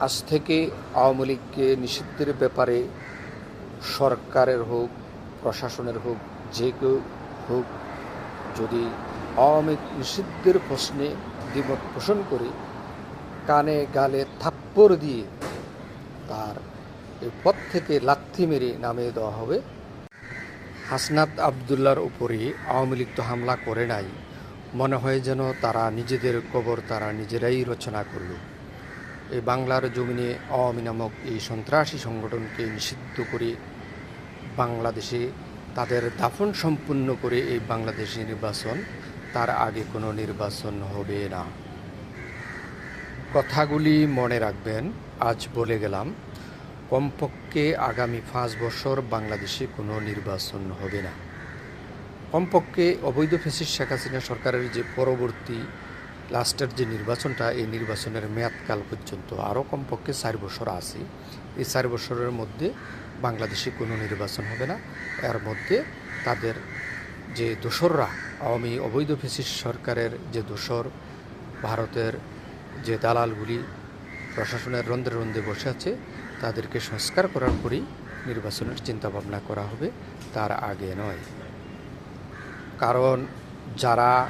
আজ থেকে আওয়ামী লীগকে নিষিদ্ধের ব্যাপারে সরকারের হোক, প্রশাসনের হোক, যে কেউ হোক, যদি আওয়ামী নিষিদ্ধের প্রশ্নে দ্বিমত পোষণ করে, কানে গালে থাপ্পড় দিয়ে তার পথ থেকে লাথি মেরে নামিয়ে দেওয়া হবে। হাসনাত আবদুল্লার উপরে আওয়ামী লীগ তো হামলা করে নাই। মনে হয় যেন তারা নিজেদের কবর তারা নিজেরাই রচনা করল। এই বাংলার জমিনে আওয়ামী নামক এই সন্ত্রাসী সংগঠনকে নিষিদ্ধ করে বাংলাদেশে তাদের দাফন সম্পূর্ণ করে এই বাংলাদেশি নির্বাচন, তার আগে কোনো নির্বাচন হবে না। কথাগুলি মনে রাখবেন, আজ বলে গেলাম, কমপক্ষে আগামী পাঁচ বছর বাংলাদেশে কোনো নির্বাচন হবে না। কমপক্ষে অবৈধ ফেসিস শেখ হাসিনা সরকারের যে পরবর্তী লাস্টের যে নির্বাচনটা, এই নির্বাচনের মেয়াদকাল পর্যন্ত আরও কমপক্ষে চার বছর আছে। এই চার বছরের মধ্যে বাংলাদেশে কোনো নির্বাচন হবে না। এর মধ্যে তাদের যে দোসররা, আওয়ামী অবৈধ ফেসিস সরকারের যে দোসর, ভারতের যে দালালগুলি প্রশাসনের রন্ধে রন্ধে বসে আছে, তাদেরকে সংস্কার করার পরেই নির্বাচনের চিন্তাভাবনা করা হবে, তার আগে নয়। কারণ যারা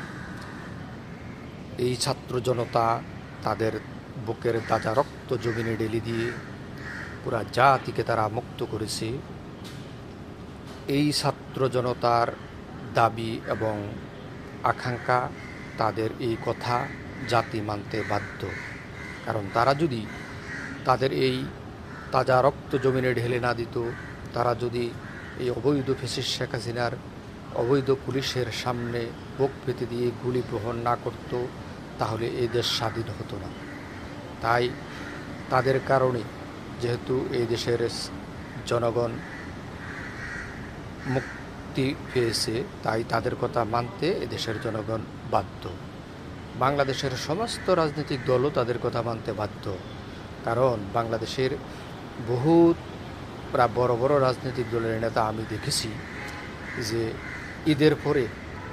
এই ছাত্র জনতা তাদের বুকের তাজা রক্ত জমিনে ঢেলে দিয়ে পুরা জাতিকে তারা মুক্ত করেছে। এই ছাত্র জনতার দাবি এবং আকাঙ্ক্ষা তাদের এই কথা জাতি মানতে বাধ্য। কারণ তারা যদি তাদের এই তাজা রক্ত জমিনে ঢেলে না দিত, তারা যদি এই অবৈধ ফেসিস শেখ হাসিনার অবৈধ পুলিশের সামনে বুক পেতে দিয়ে গুলি গ্রহণ না করত তাহলে এই দেশ স্বাধীন হতো না। তাই তাদের কারণে যেহেতু এই দেশের জনগণ মুক্তি পেয়েছে, তাই তাদের কথা মানতে এদেশের জনগণ বাধ্য। বাংলাদেশের সমস্ত রাজনৈতিক দলও তাদের কথা মানতে বাধ্য। কারণ বাংলাদেশের বহুত বড় বড় রাজনৈতিক দলের নেতা আমি দেখেছি যে ঈদের পরে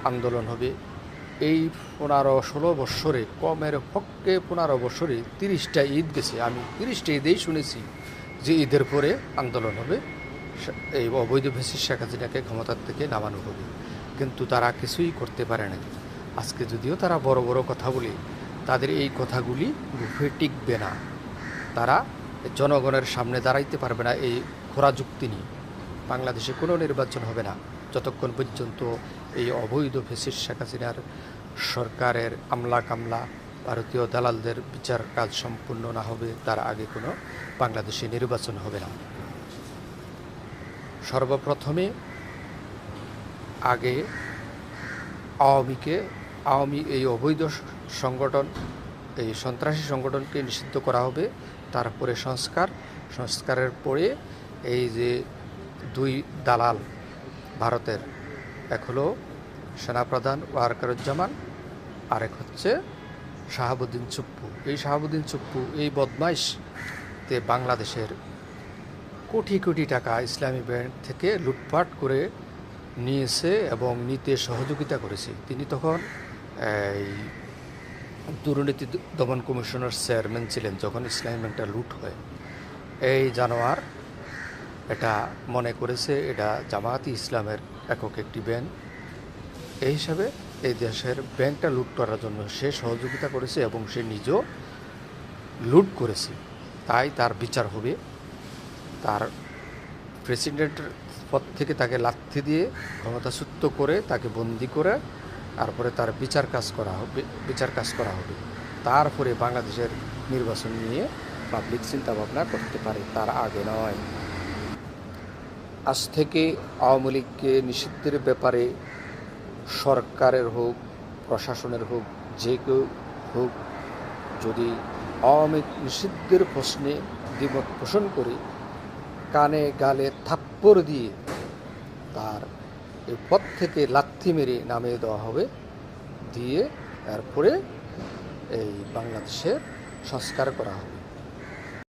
আন্দোলন হবে এই পনেরো ষোলো বৎসরে, কমের পক্ষে পনেরো বৎসরে তিরিশটা ঈদ গেছে। আমি তিরিশটা ঈদেই শুনেছি যে ঈদের পরে আন্দোলন হবে। এই অবৈধ ভেসি শেখ হাসিনাকে ক্ষমতার থেকে নামানো হবে। কিন্তু তারা কিছুই করতে পারে না আজকে যদিও তারা বড় বড় কথা বলে, তাদের এই কথাগুলি রুখে টিকবে না। তারা জনগণের সামনে দাঁড়াইতে পারবে না এই খোরা যুক্তি নিয়ে। বাংলাদেশে কোনো নির্বাচন হবে না। যতক্ষণ পর্যন্ত এই অবৈধ ফেসিস শেখ হাসিনার সরকারের আমলা কামলা ভারতীয় দালালদের বিচার কাজ সম্পূর্ণ না হবে, তার আগে কোনো বাংলাদেশে নির্বাচন হবে না। সর্বপ্রথমে আগে আওয়ামীকে, আওয়ামী এই অবৈধ সংগঠন, এই সন্ত্রাসী সংগঠনকে নিষিদ্ধ করা হবে। তারপরে সংস্কার, সংস্কারের পরে এই যে দুই দালাল ভারতের। এক হলো সেনাপ্রধান ওয়ারকারুজ্জামান, আরেক হচ্ছে শাহাবুদ্দিন চুপ্পু। এই শাহাবুদ্দিন চুপ্পু, এই বদমাইশতে বাংলাদেশের কোটি কোটি টাকা ইসলামী ব্যাংক থেকে লুটপাট করে নিয়েছে এবং নিতে সহযোগিতা করেছে। তিনি তখন এই দুর্নীতি দমন কমিশনের চেয়ারম্যান ছিলেন, যখন ইসলামী ব্যাংকটা লুট হয়। এই জানোয়ার এটা মনে করেছে, এটা জামায়াতি ইসলামের একক একটি ব্যাংক। এই হিসাবে এই দেশের ব্যাংকটা লুট করার জন্য সে সহযোগিতা করেছে এবং সে নিজেও লুট করেছে। তাই তার বিচার হবে। তার প্রেসিডেন্টের পদ থেকে তাকে লাথি দিয়ে ক্ষমতাচ্যুত করে তাকে বন্দি করে তারপরে তার বিচার কাজ করা হবে, বিচার কাজ করা হবে। তারপরে বাংলাদেশের নির্বাচন নিয়ে পাবলিক চিন্তা ভাবনা করতে পারে। তার আগে নয়। আজ থেকে আওয়ামী লীগকে নিষিদ্ধের ব্যাপারে সরকারের হোক, প্রশাসনের হোক, যে কেউ হোক, যদি আওয়ামী নিষিদ্ধের প্রশ্নে দ্বিমত পোষণ করে, কানে গালে থাপ্পড় দিয়ে তার এই পথ থেকে লাথি মেরে নামিয়ে দেওয়া হবে, দিয়ে তারপরে এই বাংলাদেশের সংস্কার করা হবে।